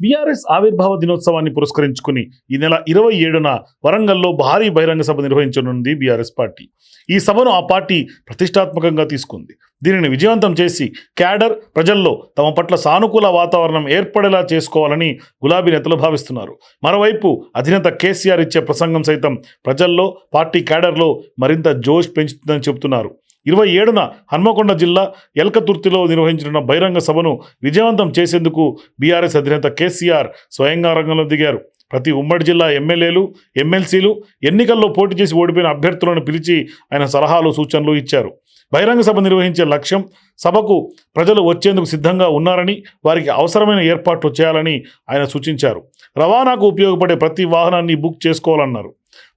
BRS ఆవిర్భావ దినోత్సవాన్ని పురస్కరించుకుని ఈ నెల ఇరవై ఏడున వరంగల్లో భారీ బహిరంగ సభ నిర్వహించనుంది బీఆర్ఎస్ పార్టీ. ఈ సభను ఆ పార్టీ ప్రతిష్టాత్మకంగా తీసుకుంది. దీనిని విజయవంతం చేసి క్యాడర్ ప్రజల్లో తమ పట్ల సానుకూల వాతావరణం ఏర్పడేలా చేసుకోవాలని గులాబీ నేతలు భావిస్తున్నారు. మరోవైపు అధినేత కేసీఆర్ ఇచ్చే ప్రసంగం సైతం ప్రజల్లో పార్టీ క్యాడర్లో మరింత జోష్ పెంచుతుందని చెబుతున్నారు. ఇరవై ఏడున హన్మకొండ జిల్లా ఎల్కతుర్తిలో నిర్వహించిన బహిరంగ సభను విజయవంతం చేసేందుకు బీఆర్ఎస్ అధినేత కేసీఆర్ స్వయంగా రంగంలో దిగారు. ప్రతి ఉమ్మడి జిల్లా ఎమ్మెల్యేలు ఎమ్మెల్సీలు ఎన్నికల్లో పోటీ చేసి ఓడిపోయిన అభ్యర్థులను పిలిచి ఆయన సలహాలు సూచనలు ఇచ్చారు. బహిరంగ సభ నిర్వహించే లక్ష్యం సభకు ప్రజలు వచ్చేందుకు సిద్ధంగా ఉన్నారని వారికి అవసరమైన ఏర్పాట్లు చేయాలని ఆయన సూచించారు. రవాణాకు ఉపయోగపడే ప్రతి వాహనాన్ని బుక్ చేసుకోవాలన్నారు.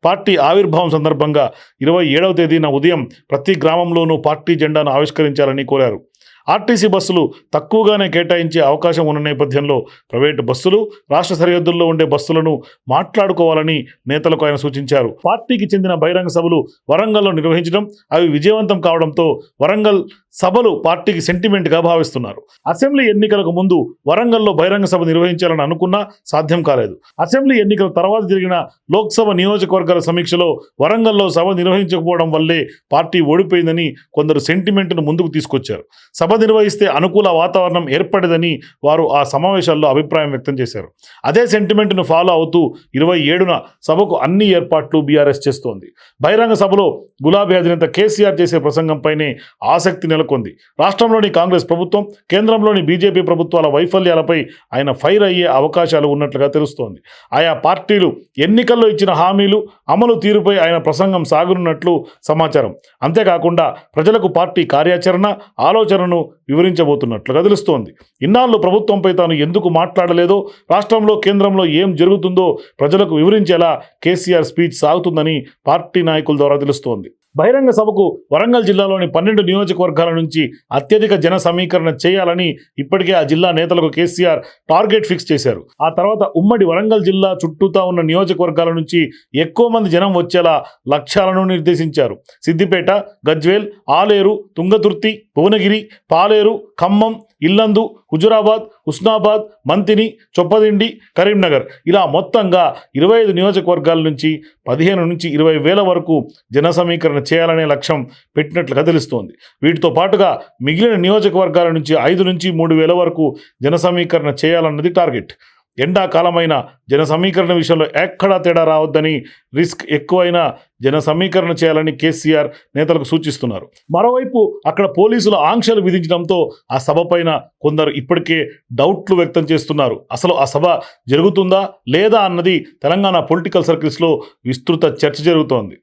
పార్టీ ఆవిర్భావం సందర్భంగా ఇరవై ఏడవ తేదీన ఉదయం ప్రతి గ్రామంలోనూ పార్టీ జెండాను ఆవిష్కరించాలని కోరారు. ఆర్టీసీ బస్సులు తక్కువగానే కేటాయించే అవకాశం ఉన్న నేపథ్యంలో ప్రైవేటు బస్సులు రాష్ట్ర సరిహద్దుల్లో ఉండే బస్సులను మాట్లాడుకోవాలని నేతలకు ఆయన సూచించారు. పార్టీకి చెందిన బహిరంగ సభలు వరంగల్లో నిర్వహించడం అవి విజయవంతం కావడంతో వరంగల్ సభలు పార్టీకి సెంటిమెంట్గా భావిస్తున్నారు. అసెంబ్లీ ఎన్నికలకు ముందు వరంగల్లో బహిరంగ సభ నిర్వహించాలని అనుకున్నా సాధ్యం కాలేదు. అసెంబ్లీ ఎన్నికల తర్వాత జరిగిన లోక్సభ నియోజకవర్గాల సమీక్షలో వరంగల్లో సభ నిర్వహించకపోవడం వల్లే పార్టీ ఓడిపోయిందని కొందరు సెంటిమెంట్ను ముందుకు తీసుకొచ్చారు. సభ నిర్వహిస్తే అనుకూల వాతావరణం ఏర్పడదని వారు ఆ సమావేశాల్లో అభిప్రాయం వ్యక్తం చేశారు. అదే సెంటిమెంట్ను ఫాలో అవుతూ ఇరవై ఏడున సభకు అన్ని ఏర్పాట్లు బీఆర్ఎస్ చేస్తోంది. బహిరంగ సభలో గులాబీ అధినేత కేసీఆర్ చేసే ప్రసంగంపైనే ఆసక్తి నెలకొంది. రాష్ట్రంలోని కాంగ్రెస్ ప్రభుత్వం కేంద్రంలోని బీజేపీ ప్రభుత్వాల వైఫల్యాలపై ఆయన ఫైర్ అయ్యే అవకాశాలు ఉన్నట్లుగా తెలుస్తోంది. ఆయా పార్టీలు ఎన్నికల్లో ఇచ్చిన హామీలు అమలు తీరుపై ఆయన ప్రసంగం సాగనున్నట్లు సమాచారం. అంతేకాకుండా ప్రజలకు పార్టీ కార్యాచరణ ఆలోచన ఆలోచనను వివరించబోతున్నట్లుగా తెలుస్తోంది. ఇన్నాళ్ళు ప్రభుత్వంపై తాను ఎందుకు మాట్లాడలేదో రాష్ట్రంలో కేంద్రంలో ఏం జరుగుతుందో ప్రజలకు వివరించేలా కేసీఆర్ స్పీచ్ సాగుతుందని పార్టీ నాయకుల ద్వారా తెలుస్తోంది. బహిరంగ సభకు వరంగల్ జిల్లాలోని పన్నెండు నియోజకవర్గాల నుంచి అత్యధిక జన సమీకరణ చేయాలని ఇప్పటికే ఆ జిల్లా నేతలకు కేసీఆర్ టార్గెట్ ఫిక్స్ చేశారు. ఆ తర్వాత ఉమ్మడి వరంగల్ జిల్లా చుట్టూతా ఉన్న నియోజకవర్గాల నుంచి ఎక్కువ మంది జనం వచ్చేలా లక్ష్యాలను నిర్దేశించారు. సిద్దిపేట గజ్వేల్ ఆలేరు తుంగతుర్తి భువనగిరి పాలేరు ఖమ్మం ఇల్లందు హుజురాబాద్ హుస్నాబాద్ మంతిని చొప్పదిండి కరీంనగర్. ఇలా మొత్తంగా ఇరవై ఐదు నియోజకవర్గాల నుంచి పదిహేను నుంచి ఇరవై వేల వరకు జన సమీకరణ చేయాలనే లక్ష్యం పెట్టినట్లుగా తెలుస్తోంది. వీటితో పాటుగా మిగిలిన నియోజకవర్గాల నుంచి ఐదు నుంచి మూడు వేల వరకు జన సమీకరణ చేయాలన్నది టార్గెట్. ఎండాకాలమైన జన సమీకరణ విషయంలో ఎక్కడా తేడా రావద్దని రిస్క్ ఎక్కువైన జన సమీకరణ చేయాలని కేసీఆర్ నేతలకు సూచిస్తున్నారు. మరోవైపు అక్కడ పోలీసులు ఆంక్షలు విధించడంతో ఆ సభ పైన కొందరు ఇప్పటికే డౌట్లు వ్యక్తం చేస్తున్నారు. అసలు ఆ సభ జరుగుతుందా లేదా అన్నది తెలంగాణ పొలిటికల్ సర్కిల్స్లో విస్తృత చర్చ జరుగుతోంది.